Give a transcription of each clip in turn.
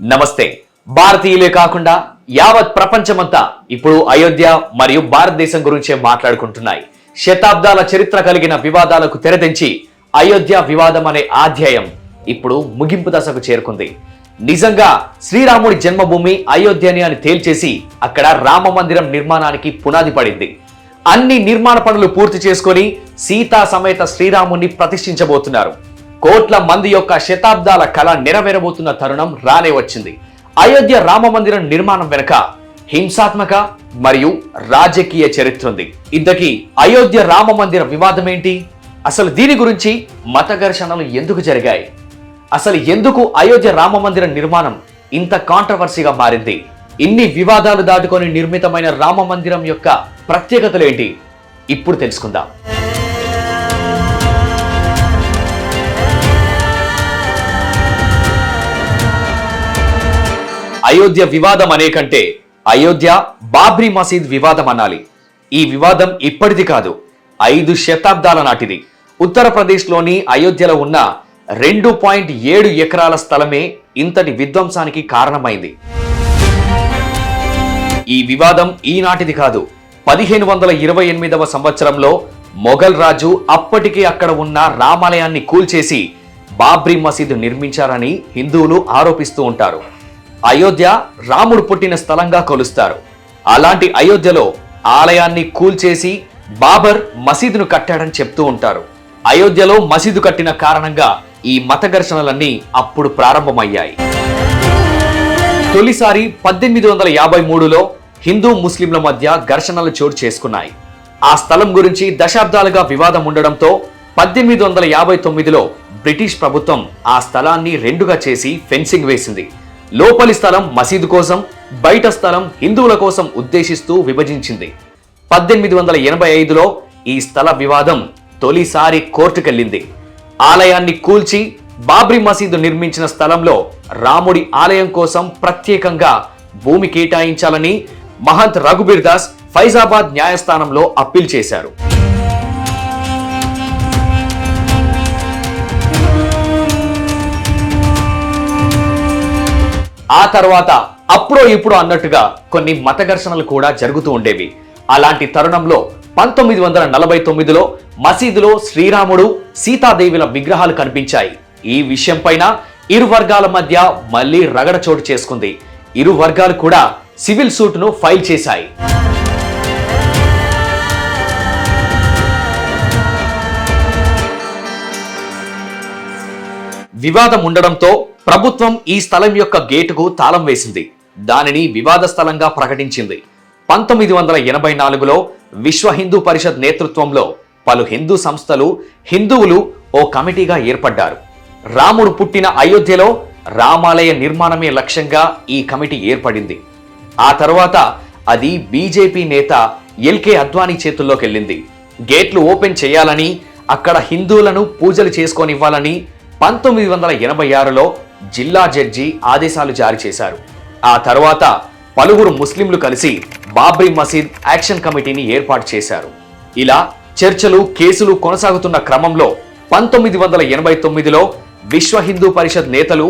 నమస్తే. భారతీయులే కాకుండా యావత్ ప్రపంచమంతా ఇప్పుడు అయోధ్య మరియు భారతదేశం గురించే మాట్లాడుకుంటున్నాయి. శతాబ్దాల చరిత్ర కలిగిన వివాదాలకు తెరదించి అయోధ్య వివాదం అనే ఆధ్యాయం ఇప్పుడు ముగింపు దశకు చేరుకుంది. నిజంగా శ్రీరాముడి జన్మభూమి అయోధ్యని అని తేల్చేసి అక్కడ రామ మందిరం నిర్మాణానికి పునాది పడింది. అన్ని నిర్మాణ పనులు పూర్తి చేసుకొని సీతా సమేత శ్రీరాముని ప్రతిష్ఠించబోతున్నారు. కోట్ల మంది యొక్క శతాబ్దాల కళ నెరవేరబోతున్న తరుణం రానే వచ్చింది. అయోధ్య రామ మందిరం నిర్మాణం వెనుక హింసాత్మక మరియు రాజకీయ చరిత్ర ఉంది. ఇంతకీ అయోధ్య రామ మందిర వివాదం ఏంటి అసలు దీని గురించి మత ఘర్షణలు ఎందుకు జరిగాయి? అసలు ఎందుకు అయోధ్య రామ మందిర నిర్మాణం ఇంత కాంట్రవర్సీగా మారింది? ఇన్ని వివాదాలు దాటుకొని నిర్మితమైన రామ మందిరం యొక్క ప్రత్యేకతలు ఏంటి? ఇప్పుడు తెలుసుకుందాం. అయోధ్య వివాదం అనే కంటే అయోధ్య బాబ్రీ మసీద్ వివాదం అనాలి. ఈ వివాదం ఇప్పటిది కాదు ఐదు శతాబ్దాల నాటిది. ఉత్తరప్రదేశ్లోని అయోధ్యలో ఉన్న రెండు పాయింట్ ఏడు ఎకరాల స్థలమే ఇంతటి విధ్వంసానికి కారణమైంది. ఈ వివాదం ఈనాటిది కాదు పదిహేను వందల ఇరవై ఎనిమిదవ సంవత్సరంలో మొఘల్ రాజు అప్పటికే అక్కడ ఉన్న రామాలయాన్ని కూల్చేసి బాబ్రీ మసీదు నిర్మించారని హిందువులు ఆరోపిస్తూ ఉంటారు. అయోధ్య రాముడు పుట్టిన స్థలంగా కొలుస్తారు. అలాంటి అయోధ్యలో ఆలయాన్ని కూల్చేసి బాబర్ మసీదును కట్టాడని చెప్తూ ఉంటారు. అయోధ్యలో మసీదు కట్టిన కారణంగా ఈ మత ఘర్షణలన్నీ అప్పుడు ప్రారంభమయ్యాయి. తొలిసారి పద్దెనిమిది వందల యాభై మూడులో హిందూ ముస్లింల మధ్య ఘర్షణలు చోటు చేసుకున్నాయి. ఆ స్థలం గురించి దశాబ్దాలుగా వివాదం ఉండడంతో పద్దెనిమిది వందల యాభై తొమ్మిదిలో బ్రిటిష్ ప్రభుత్వం ఆ స్థలాన్ని రెండుగా చేసి ఫెన్సింగ్ వేసింది. లోపలి స్థలం మసీదు కోసం బయట స్థలం హిందువుల కోసం ఉద్దేశిస్తూ విభజించింది. పద్దెనిమిది వందల ఎనభై ఐదులో ఈ స్థల వివాదం తొలిసారి కోర్టుకెళ్ళింది. ఆలయాన్ని కూల్చి బాబ్రీ మసీదు నిర్మించిన స్థలంలో రాముడి ఆలయం కోసం ప్రత్యేకంగా భూమి కేటాయించాలని మహంత్ రఘుబీర్ దాస్ ఫైజాబాద్ న్యాయస్థానంలో అప్పీల్ చేశారు. ఆ తర్వాత అప్పుడో ఇప్పుడు అన్నట్టుగా కొన్ని మత ఘర్షణలు కూడా జరుగుతూ ఉండేవి. అలాంటి తరుణంలో పంతొమ్మిది వందల నలభై తొమ్మిదిలో మసీదులో శ్రీరాముడు సీతాదేవిల విగ్రహాలు కనిపించాయి. ఈ విషయం పైన ఇరు వర్గాల మధ్య మళ్ళీ రగడ చోటు చేసుకుంది. ఇరు వర్గాలు కూడా సివిల్ సూట్ను ఫైల్ చేశాయి. వివాదం ఉండడంతో ప్రభుత్వం ఈ స్థలం యొక్క గేటుకు తాళం వేసింది. దానిని వివాద స్థలంగా ప్రకటించింది. పంతొమ్మిది వందల ఎనభై నాలుగులో విశ్వ హిందూ పరిషత్ నేతృత్వంలో పలు హిందూ సంస్థలు హిందువులు ఓ కమిటీగా ఏర్పడ్డారు. రాముడు పుట్టిన అయోధ్యలో రామాలయ నిర్మాణమే లక్ష్యంగా ఈ కమిటీ ఏర్పడింది. ఆ తర్వాత అది బీజేపీ నేత ఎల్కే అద్వానీ చేతుల్లోకి వెళ్ళింది. గేట్లు ఓపెన్ చేయాలని అక్కడ హిందువులను పూజలు చేసుకోనివ్వాలని పంతొమ్మిది వందల ఎనభై ఆరులో జిల్లా జడ్జి ఆదేశాలు జారీ చేశారు. ఆ తర్వాత పలువురు ముస్లింలు కలిసి బాబ్రీ మసీద్ యాక్షన్ కమిటీని ఏర్పాటు చేశారు. ఇలా చర్చలు కేసులు కొనసాగుతున్న క్రమంలో పంతొమ్మిది వందల ఎనభై తొమ్మిదిలో విశ్వ హిందూ పరిషత్ నేతలు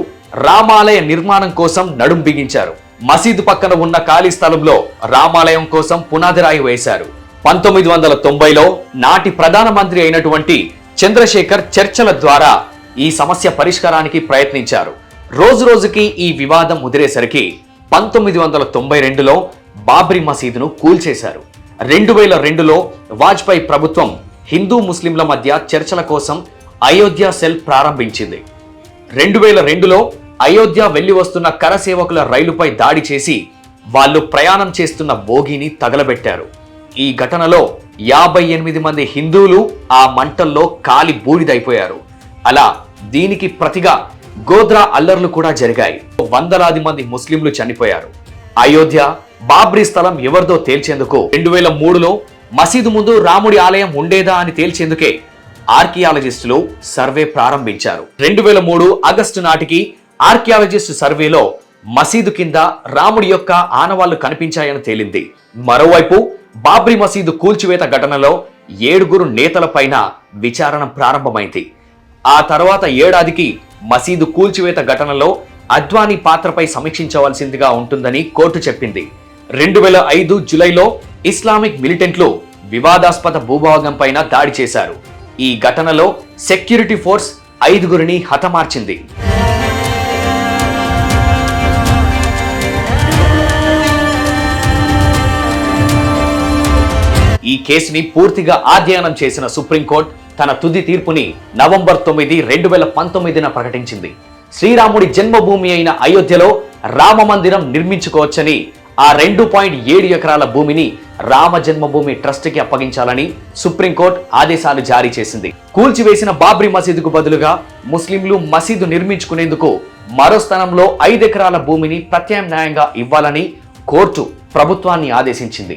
రామాలయ నిర్మాణం కోసం నడుం బిగించారు. మసీదు పక్కన ఉన్న ఖాళీ స్థలంలో రామాలయం కోసం పునాదిరాయి వేశారు. పంతొమ్మిది వందల తొంభైలో నాటి ప్రధానమంత్రి అయినటువంటి చంద్రశేఖర్ చర్చల ద్వారా ఈ సమస్య పరిష్కారానికి ప్రయత్నించారు. రోజు రోజుకి ఈ వివాదం ముదిరేసరికి పంతొమ్మిది వందల తొంభై రెండులో బాబ్రీ మసీదును కూల్చేశారు. రెండు వేల రెండులో వాజ్పేయి ప్రభుత్వం హిందూ ముస్లింల మధ్య చర్చల కోసం అయోధ్య సెల్ ప్రారంభించింది. రెండు వేల రెండులో అయోధ్య వెళ్ళి వస్తున్న కరసేవకుల రైలుపై దాడి చేసి వాళ్ళు ప్రయాణం చేస్తున్న బోగిని తగలబెట్టారు. ఈ ఘటనలో యాభై ఎనిమిది మంది హిందువులు ఆ మంటల్లో కాలి బూడిదైపోయారు. అలా దీనికి ప్రతిగా గోద్రా అల్లర్లు కూడా జరిగాయి. వందలాది మంది ముస్లింలు చనిపోయారు. అయోధ్య బాబ్రీ స్థలం ఎవరిదో తేల్చేందుకు రెండు వేల మూడులో మసీదు ముందు రాముడి ఆలయం ఉండేదా అని తేల్చేందుకే ఆర్కియాలజిస్టులు సర్వే ప్రారంభించారు. రెండు వేల మూడు ఆగస్టు నాటికి ఆర్కియాలజిస్ట్ సర్వేలో మసీదు కింద రాముడి యొక్క ఆనవాళ్ళు కనిపించాయని తేలింది. మరోవైపు బాబ్రీ మసీదు కూల్చివేత ఘటనలో ఏడుగురు నేతలపైన విచారణ ప్రారంభమైంది. ఆ తర్వాత ఏడాదికి మసీదు కూల్చివేత ఘటనలో అద్వానీ పాత్రపై సమీక్షించవలసిందిగా ఉంటుందని కోర్టు చెప్పింది. రెండు వేల ఐదు జులైలో ఇస్లామిక్ మిలిటెంట్లు వివాదాస్పద భూభాగం పైన దాడి చేశారు. ఈ ఘటనలో సెక్యూరిటీ ఫోర్స్ ఐదుగురిని హతమార్చింది. ఈ కేసుని పూర్తిగా అధ్యయనం చేసిన సుప్రీంకోర్టు తన తుది తీర్పుని నవంబర్ తొమ్మిది రెండు వేల పంతొమ్మిదిన ప్రకటించింది. శ్రీరాముడి జన్మభూమి అయిన అయోధ్యలో రామ మందిరం నిర్మించుకోవచ్చని ఆ రెండు పాయింట్ ఏడు ఎకరాల భూమిని రామ జన్మభూమి ట్రస్ట్కి అప్పగించాలని సుప్రీంకోర్టు ఆదేశాలు జారీ చేసింది. కూల్చివేసిన బాబ్రీ మసీదుకు బదులుగా ముస్లింలు మసీదు నిర్మించుకునేందుకు మరో స్థలంలో ఐదెకరాల భూమిని ప్రత్యామ్నాయంగా ఇవ్వాలని కోర్టు ప్రభుత్వాన్ని ఆదేశించింది.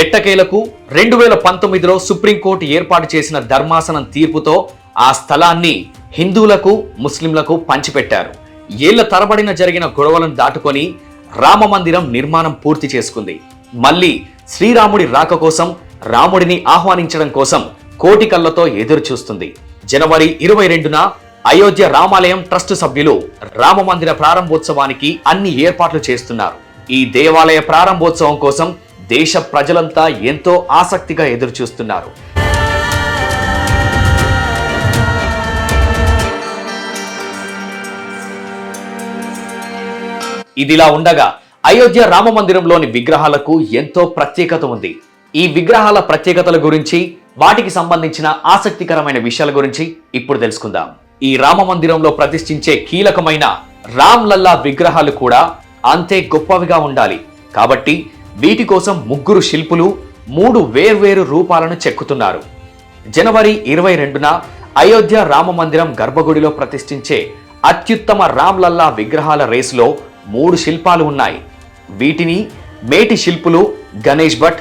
ఎట్టకేలకు రెండు వేల పంతొమ్మిదిలో సుప్రీంకోర్టు ఏర్పాటు చేసిన ధర్మాసనం తీర్పుతో ఆ స్థలాన్ని హిందువులకు ముస్లింలకు పంచిపెట్టారు. ఏళ్ళ తరబడిన జరిగిన గొడవలను దాటుకొని రామ మందిరం నిర్మాణం పూర్తి చేసుకుంది. మళ్ళీ శ్రీరాముడి రాక కోసం రాముడిని ఆహ్వానించడం కోసం కోటి కళ్ళతో ఎదురు చూస్తుంది జనవరి ఇరవై రెండున అయోధ్య రామాలయం ట్రస్ట్ సభ్యులు రామ మందిర ప్రారంభోత్సవానికి అన్ని ఏర్పాట్లు చేస్తున్నారు. ఈ దేవాలయ ప్రారంభోత్సవం కోసం దేశ ప్రజలంతా ఎంతో ఆసక్తిగా ఎదురుచూస్తున్నారు. ఇదిలా ఉండగా అయోధ్య రామ మందిరంలోని విగ్రహాలకు ఎంతో ప్రత్యేకత ఉంది. ఈ విగ్రహాల ప్రత్యేకతల గురించి వాటికి సంబంధించిన ఆసక్తికరమైన విషయాల గురించి ఇప్పుడు తెలుసుకుందాం. ఈ రామ మందిరంలో ప్రతిష్ఠించే కీలకమైన రామ్ లల్లా విగ్రహాలు కూడా అంతే గొప్పవిగా ఉండాలి. కాబట్టి వీటి కోసం ముగ్గురు శిల్పులు మూడు వేర్వేరు రూపాలను చెక్కుతున్నారు. జనవరి ఇరవై రెండున అయోధ్య రామ మందిరం గర్భగుడిలో ప్రతిష్ఠించే అత్యుత్తమ రామ్లల్లా విగ్రహాల రేసులో మూడు శిల్పాలు ఉన్నాయి. వీటిని మేటి శిల్పులు గణేష్ భట్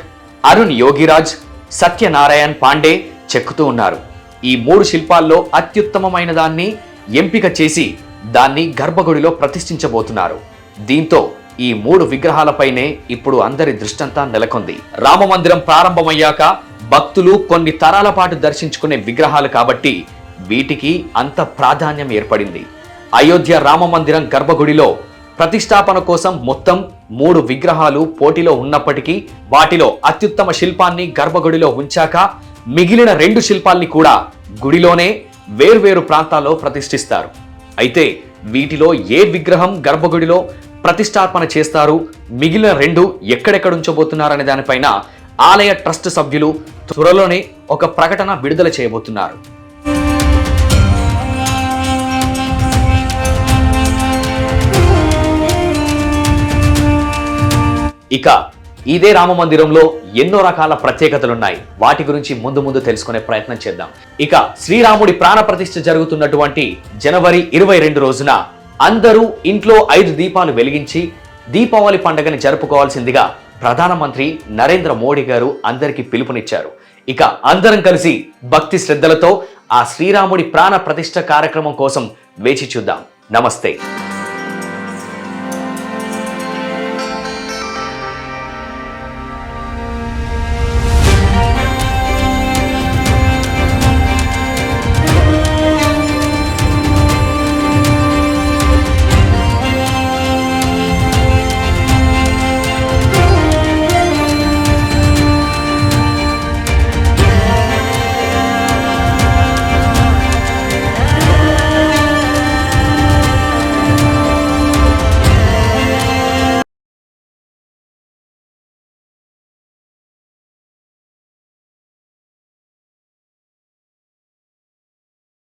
అరుణ్ యోగిరాజ్ సత్యనారాయణ్ పాండే చెక్కుతూ ఉన్నారు. ఈ మూడు శిల్పాల్లో అత్యుత్తమమైన దాన్ని ఎంపిక చేసి దాన్ని గర్భగుడిలో ప్రతిష్ఠించబోతున్నారు. దీంతో ఈ మూడు విగ్రహాలపైనే ఇప్పుడు అందరి దృష్టంతా నెలకొంది. రామ మందిరం ప్రారంభమయ్యాక భక్తులు కొన్ని తరాల పాటు దర్శించుకునే విగ్రహాలు కాబట్టి వీటికి అంత ప్రాధాన్యం ఏర్పడింది. అయోధ్య రామ మందిరం గర్భగుడిలో ప్రతిష్టాపన కోసం మొత్తం మూడు విగ్రహాలు పోటీలో ఉన్నప్పటికీ వాటిలో అత్యుత్తమ శిల్పాన్ని గర్భగుడిలో ఉంచాక మిగిలిన రెండు శిల్పాల్ని కూడా గుడిలోనే వేర్వేరు ప్రాంతాల్లో ప్రతిష్ఠిస్తారు. అయితే వీటిలో ఏ విగ్రహం గర్భగుడిలో ప్రతిష్టాపన చేస్తారు. మిగిలిన రెండు ఎక్కడెక్కడ ఉంచబోతున్నారనే దానిపైన ఆలయ ట్రస్ట్ సభ్యులు త్వరలోనే ఒక ప్రకటన విడుదల చేయబోతున్నారు. ఇక ఇదే రామ మందిరంలో ఎన్నో రకాల ప్రత్యేకతలున్నాయి. వాటి గురించి ముందు ముందు తెలుసుకునే ప్రయత్నం చేద్దాం. ఇక శ్రీరాముడి ప్రాణ ప్రతిష్ఠ జరుగుతున్నటువంటి జనవరి ఇరవై రెండు రోజున అందరూ ఇంట్లో ఐదు దీపాలు వెలిగించి దీపావళి పండుగని జరుపుకోవాల్సిందిగా ప్రధానమంత్రి నరేంద్ర మోడీ గారు అందరికీ పిలుపునిచ్చారు. ఇక అందరం కలిసి భక్తి శ్రద్ధలతో ఆ శ్రీరాముడి ప్రాణ ప్రతిష్ఠ కార్యక్రమం కోసం వేచి చూద్దాం. నమస్తే.